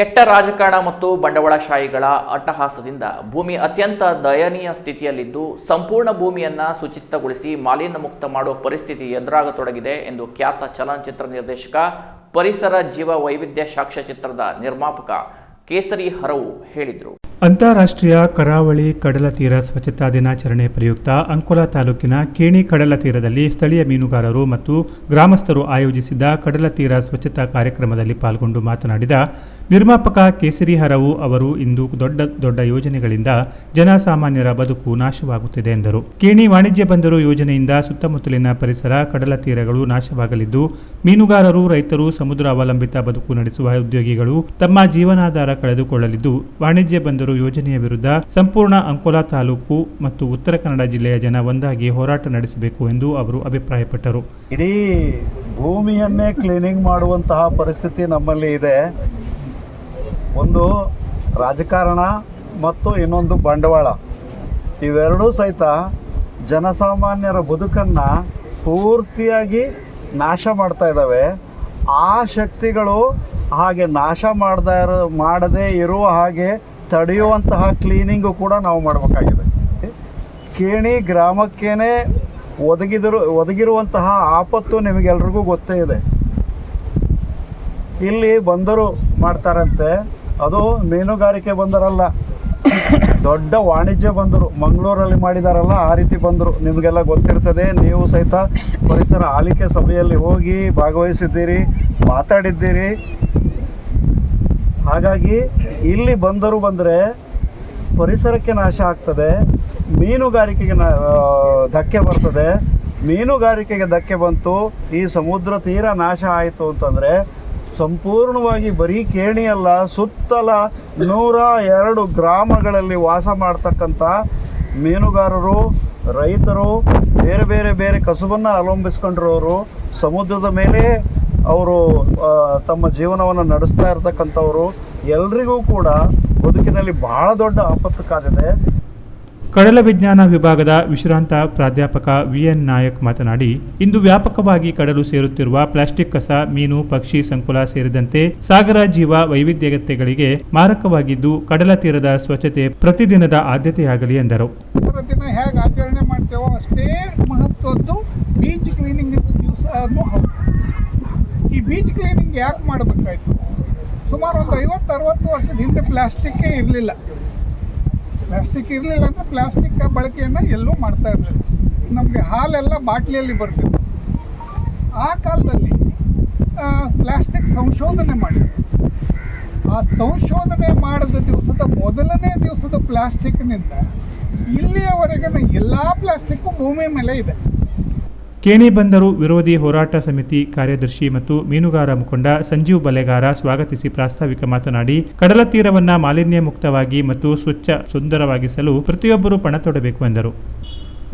ಕೆಟ್ಟ ರಾಜಕಾರಣ ಮತ್ತು ಬಂಡವಾಳಶಾಹಿಗಳ ಅಟ್ಟಹಾಸದಿಂದ ಭೂಮಿ ಅತ್ಯಂತ ದಯನೀಯ ಸ್ಥಿತಿಯಲ್ಲಿದ್ದು ಸಂಪೂರ್ಣ ಭೂಮಿಯನ್ನು ಸುಚಿತ್ತಗೊಳಿಸಿ ಮಾಲಿನ್ಯ ಮುಕ್ತ ಮಾಡುವ ಪರಿಸ್ಥಿತಿ ಎದುರಾಗತೊಡಗಿದೆ ಎಂದು ಖ್ಯಾತ ಚಲನಚಿತ್ರ ನಿರ್ದೇಶಕ ಪರಿಸರ ಜೀವ ವೈವಿಧ್ಯ ಸಾಕ್ಷ್ಯಚಿತ್ರದ ನಿರ್ಮಾಪಕ ಕೇಸರಿ ಹರವು ಹೇಳಿದರು. ಅಂತಾರಾಷ್ಟ್ರೀಯ ಕರಾವಳಿ ಕಡಲ ತೀರ ಸ್ವಚ್ಛತಾ ದಿನಾಚರಣೆ ಪ್ರಯುಕ್ತ ಅಂಕೋಲಾ ತಾಲೂಕಿನ ಕೇಣಿ ಕಡಲ ತೀರದಲ್ಲಿ ಸ್ಥಳೀಯ ಮೀನುಗಾರರು ಮತ್ತು ಗ್ರಾಮಸ್ಥರು ಆಯೋಜಿಸಿದ್ದ ಕಡಲ ತೀರ ಸ್ವಚ್ಛತಾ ಕಾರ್ಯಕ್ರಮದಲ್ಲಿ ಪಾಲ್ಗೊಂಡು ಮಾತನಾಡಿದ ನಿರ್ಮಾಪಕ ಕೇಸರಿ ಹರವು ಅವರು, ಇಂದು ದೊಡ್ಡ ದೊಡ್ಡ ಯೋಜನೆಗಳಿಂದ ಜನಸಾಮಾನ್ಯರ ಬದುಕು ನಾಶವಾಗುತ್ತಿದೆ ಎಂದರು. ಕೇಣಿ ವಾಣಿಜ್ಯ ಬಂದರು ಯೋಜನೆಯಿಂದ ಸುತ್ತಮುತ್ತಲಿನ ಪರಿಸರ ಕಡಲ ತೀರಗಳು ನಾಶವಾಗಲಿದ್ದು, ಮೀನುಗಾರರು, ರೈತರು, ಸಮುದ್ರ ಅವಲಂಬಿತ ಬದುಕು ನಡೆಸುವ ಉದ್ಯೋಗಿಗಳು ತಮ್ಮ ಜೀವನಾಧಾರ ಕಳೆದುಕೊಳ್ಳಲಿದ್ದು, ವಾಣಿಜ್ಯ ಬಂದರು ಯೋಜನೆಯ ವಿರುದ್ಧ ಸಂಪೂರ್ಣ ಅಂಕೋಲಾ ತಾಲೂಕು ಮತ್ತು ಉತ್ತರ ಕನ್ನಡ ಜಿಲ್ಲೆಯ ಜನ ಒಂದಾಗಿ ಹೋರಾಟ ನಡೆಸಬೇಕು ಎಂದು ಅವರು ಅಭಿಪ್ರಾಯಪಟ್ಟರು. ಇಡೀ ಭೂಮಿಯನ್ನೇ ಕ್ಲೀನಿಂಗ್ ಮಾಡುವಂತಹ ಪರಿಸ್ಥಿತಿ ನಮ್ಮಲ್ಲಿ ಇದೆ. ಒಂದು ರಾಜಕಾರಣ ಮತ್ತು ಇನ್ನೊಂದು ಬಂಡವಾಳ. ಇವೆರಡೂ ಸಹಿತ ಜನಸಾಮಾನ್ಯರ ಬದುಕನ್ನು ಪೂರ್ತಿಯಾಗಿ ನಾಶ ಮಾಡ್ತಾ ಇದ್ದಾವೆ. ಆ ಶಕ್ತಿಗಳು ಹಾಗೆ ನಾಶ ಮಾಡದ ಮಾಡದೇ ಇರುವ ಹಾಗೆ ತಡೆಯುವಂತಹ ಕ್ಲೀನಿಂಗು ಕೂಡ ನಾವು ಮಾಡಬೇಕಾಗಿದೆ. ಕೇಣಿ ಗ್ರಾಮಕ್ಕೇನೆ ಒದಗಿದರು, ಒದಗಿರುವಂತಹ ಆಪತ್ತು ನಿಮಗೆಲ್ರಿಗೂ ಗೊತ್ತೇ ಇದೆ. ಇಲ್ಲಿ ಬಂದರು ಮಾಡ್ತಾರಂತೆ, ಅದು ಮೀನುಗಾರಿಕೆ ಬಂದರಲ್ಲ. ದೊಡ್ಡ ವಾಣಿಜ್ಯ ಬಂದರು, ಮಂಗಳೂರಲ್ಲಿ ಮಾಡಿದಾರಲ್ಲ, ಆ ರೀತಿ ಬಂದರು. ನಿಮಗೆಲ್ಲ ಗೊತ್ತಿರ್ತದೆ, ನೀವು ಸಹಿತ ಪರಿಸರ ಆಲಿಕೆ ಸಭೆಯಲ್ಲಿ ಹೋಗಿ ಭಾಗವಹಿಸಿದ್ದೀರಿ, ಮಾತಾಡಿದ್ದೀರಿ. ಹಾಗಾಗಿ ಇಲ್ಲಿ ಬಂದರು ಬಂದರೆ ಪರಿಸರಕ್ಕೆ ನಾಶ ಆಗ್ತದೆ, ಮೀನುಗಾರಿಕೆಗೆ ಧಕ್ಕೆ ಬರ್ತದೆ. ಮೀನುಗಾರಿಕೆಗೆ ಧಕ್ಕೆ ಬಂತು, ಈ ಸಮುದ್ರ ತೀರ ನಾಶ ಆಯಿತು ಅಂತಂದರೆ ಸಂಪೂರ್ಣವಾಗಿ ಬರೀ ಕೇಣಿಯಲ್ಲ ಸುತ್ತಲ ನೂರ ಎರಡು ಗ್ರಾಮಗಳಲ್ಲಿ ವಾಸ ಮಾಡ್ತಕ್ಕಂಥ ಮೀನುಗಾರರು, ರೈತರು, ಬೇರೆ ಬೇರೆ ಬೇರೆ ಕಸುಬನ್ನು ಅವಲಂಬಿಸ್ಕೊಂಡಿರೋರು ಸಮುದ್ರದ ಮೇಲೆ ಅವರು ತಮ್ಮ ಜೀವನವನ್ನು ನಡೆಸ್ತಾ ಇರ್ತಕ್ಕಂಥವರು ಎಲ್ರಿಗೂ ಕೂಡ ಬದುಕಿನಲ್ಲಿ ಬಹಳ ದೊಡ್ಡ ಆಪತ್ತು ಕಾದಿದೆ. ಕಡಲ ವಿಜ್ಞಾನ ವಿಭಾಗದ ವಿಶ್ರಾಂತ ಪ್ರಾಧ್ಯಾಪಕ ವಿ ಎನ್ ನಾಯಕ್ ಮಾತನಾಡಿ ಇಂದು ವ್ಯಾಪಕವಾಗಿ ಕಡಲು ಸೇರುತ್ತಿರುವ ಪ್ಲಾಸ್ಟಿಕ್ ಕಸ ಮೀನು ಪಕ್ಷಿ ಸಂಕುಲ ಸೇರಿದಂತೆ ಸಾಗರ ಜೀವ ವೈವಿಧ್ಯತೆಗಳಿಗೆ ಮಾರಕವಾಗಿದ್ದು ಕಡಲ ತೀರದ ಸ್ವಚ್ಛತೆ ಪ್ರತಿದಿನದ ಆದ್ಯತೆಯಾಗಲಿ ಎಂದರು. ಪರಿಸರ ದಿನ ಹೇಗೆ ಆಚರಣೆ ಮಾಡ್ತೇವೋ ಅಷ್ಟೇ ಮಹತ್ವದ್ದು ಬೀಚ್ ಕ್ಲೀನಿಂಗ್ ಬೀಚ್ ಕ್ಲೀನಿಂಗ್ ಯಾಕೆ ಮಾಡಬೇಕಾಯ್ತು? ಸುಮಾರು ಒಂದು ಐವತ್ತು, ಅರವತ್ತು ವರ್ಷದ ಹಿಂದೆ ಪ್ಲಾಸ್ಟಿಕ್ಕೇ ಇರಲಿಲ್ಲ. ಪ್ಲಾಸ್ಟಿಕ್ ಇರಲಿಲ್ಲ ಅಂದರೆ ಪ್ಲಾಸ್ಟಿಕ್ ಬಳಕೆಯನ್ನು ಎಲ್ಲೂ ಮಾಡ್ತಾ ಇರಲಿಲ್ಲ. ನಮಗೆ ಹಾಲೆಲ್ಲ ಬಾಟ್ಲಿಯಲ್ಲಿ ಬರ್ತಿತ್ತು. ಆ ಕಾಲದಲ್ಲಿ ಪ್ಲಾಸ್ಟಿಕ್ ಸಂಶೋಧನೆ ಮಾಡಿದ್ರು. ಆ ಸಂಶೋಧನೆ ಮಾಡಿದ ದಿವಸದ ಮೊದಲನೇ ದಿವಸದ ಪ್ಲಾಸ್ಟಿಕ್ನಿಂದ ಇಲ್ಲಿಯವರೆಗಿನ ಎಲ್ಲ ಪ್ಲಾಸ್ಟಿಕ್ಕು ಭೂಮಿ ಮೇಲೆ ಇದೆ. ಕೇಣಿ ಬಂದರು ವಿರೋಧಿ ಹೋರಾಟ ಸಮಿತಿ ಕಾರ್ಯದರ್ಶಿ ಮತ್ತು ಮೀನುಗಾರ ಮುಖಂಡ ಸಂಜೀವ್ ಬಲೆಗಾರ ಸ್ವಾಗತಿಸಿ ಪ್ರಾಸ್ತಾವಿಕ ಮಾತನಾಡಿ, ಕಡಲ ತೀರವನ್ನ ಮಾಲಿನ್ಯ ಮುಕ್ತವಾಗಿ ಮತ್ತು ಸ್ವಚ್ಛ ಸುಂದರವಾಗಿಸಲು ಪ್ರತಿಯೊಬ್ಬರು ಪಣ ತೊಡಬೇಕು ಎಂದರು.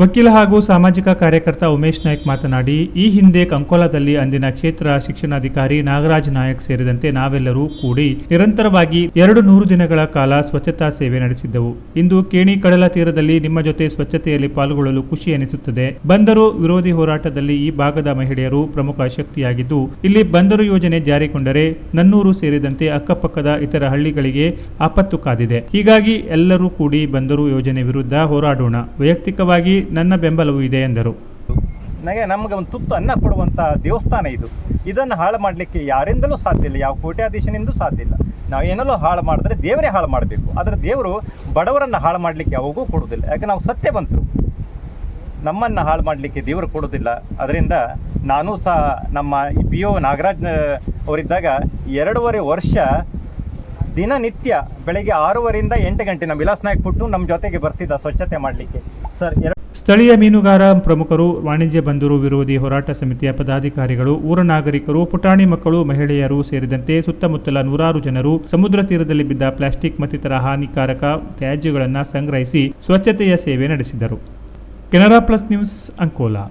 ವಕೀಲ ಹಾಗೂ ಸಾಮಾಜಿಕ ಕಾರ್ಯಕರ್ತ ಉಮೇಶ್ ನಾಯ್ಕ್ ಮಾತನಾಡಿ, ಈ ಹಿಂದೆ ಕಂಕೋಲದಲ್ಲಿ ಅಂದಿನ ಕ್ಷೇತ್ರ ಶಿಕ್ಷಣಾಧಿಕಾರಿ ನಾಗರಾಜ್ ನಾಯಕ್ ಸೇರಿದಂತೆ ನಾವೆಲ್ಲರೂ ಕೂಡಿ ನಿರಂತರವಾಗಿ ಎರಡು ನೂರು ದಿನಗಳ ಕಾಲ ಸ್ವಚ್ಛತಾ ಸೇವೆ ನಡೆಸಿದ್ದವು. ಇಂದು ಕೇಣಿ ಕಡಲ ತೀರದಲ್ಲಿ ನಿಮ್ಮ ಜೊತೆ ಸ್ವಚ್ಛತೆಯಲ್ಲಿ ಪಾಲ್ಗೊಳ್ಳಲು ಖುಷಿ ಎನಿಸುತ್ತದೆ. ಬಂದರು ವಿರೋಧಿ ಹೋರಾಟದಲ್ಲಿ ಈ ಭಾಗದ ಮಹಿಳೆಯರು ಪ್ರಮುಖ ಶಕ್ತಿಯಾಗಿದ್ದು, ಇಲ್ಲಿ ಬಂದರು ಯೋಜನೆ ಜಾರಿಗೊಂಡರೆ ನನ್ನೂರು ಸೇರಿದಂತೆ ಅಕ್ಕಪಕ್ಕದ ಇತರ ಹಳ್ಳಿಗಳಿಗೆ ಆಪತ್ತು ಕಾದಿದೆ. ಹೀಗಾಗಿ ಎಲ್ಲರೂ ಕೂಡಿ ಬಂದರು ಯೋಜನೆ ವಿರುದ್ಧ ಹೋರಾಡೋಣ. ವೈಯಕ್ತಿಕವಾಗಿ ನನ್ನ ಬೆಂಬಲವೂ ಇದೆ ಎಂದರು. ನನಗೆ ನಮಗೆ ಒಂದು ತುತ್ತು ಅನ್ನ ಕೊಡುವಂಥ ದೇವಸ್ಥಾನ ಇದು. ಇದನ್ನು ಹಾಳು ಮಾಡಲಿಕ್ಕೆ ಯಾರಿಂದಲೂ ಸಾಧ್ಯ ಇಲ್ಲ. ಯಾವ ಕೋಟ್ಯಾಧೀಶನಿಂದೂ ಸಾಧ್ಯ ಇಲ್ಲ. ನಾವು ಏನಲ್ಲೂ ಹಾಳು ಮಾಡಿದ್ರೆ ದೇವರೇ ಹಾಳು ಮಾಡಬೇಕು. ಆದರೆ ದೇವರು ಬಡವರನ್ನು ಹಾಳು ಮಾಡಲಿಕ್ಕೆ ಯಾವಾಗೂ ಕೊಡುವುದಿಲ್ಲ. ಯಾಕೆ ನಾವು ಸತ್ಯವಂತರು ನಮ್ಮನ್ನು ಹಾಳು ಮಾಡಲಿಕ್ಕೆ ದೇವರು ಕೊಡೋದಿಲ್ಲ ಅದರಿಂದ ನಾನು ಸಹ ನಮ್ಮ ಪಿ ಒ ನಾಗರಾಜ್ ಅವರಿದ್ದಾಗ ಎರಡೂವರೆ ವರ್ಷ ದಿನನಿತ್ಯ ಬೆಳಗ್ಗೆ ಆರೂವರೆಯಿಂದ ಎಂಟು ಗಂಟೆ ನಮ್ಮ ವಿಲಾಸ್ ನಾಯಕ್ ಪುಟ್ಟು ನಮ್ಮ ಜೊತೆಗೆ ಬರ್ತಿದ್ದ ಸ್ವಚ್ಛತೆ ಮಾಡಲಿಕ್ಕೆ. ಸರ್ ಸ್ಥಳೀಯ ಮೀನುಗಾರ ಪ್ರಮುಖರು, ವಾಣಿಜ್ಯ ಬಂದರು, ವಿರೋಧಿ ಹೋರಾಟ ಸಮಿತಿಯ ಪದಾಧಿಕಾರಿಗಳು, ಊರ ನಾಗರಿಕರು, ಪುಟಾಣಿ ಮಕ್ಕಳು, ಮಹಿಳೆಯರು ಸೇರಿದಂತೆ ಸುತ್ತಮುತ್ತಲ ನೂರಾರು ಜನರು ಸಮುದ್ರ ತೀರದಲ್ಲಿ ಬಿದ್ದ ಪ್ಲಾಸ್ಟಿಕ್ ಮತ್ತಿತರ ಹಾನಿಕಾರಕ ತ್ಯಾಜ್ಯಗಳನ್ನು ಸಂಗ್ರಹಿಸಿ ಸ್ವಚ್ಛತೆಯ ಸೇವೆ ನಡೆಸಿದರು. Canara plus news Ankola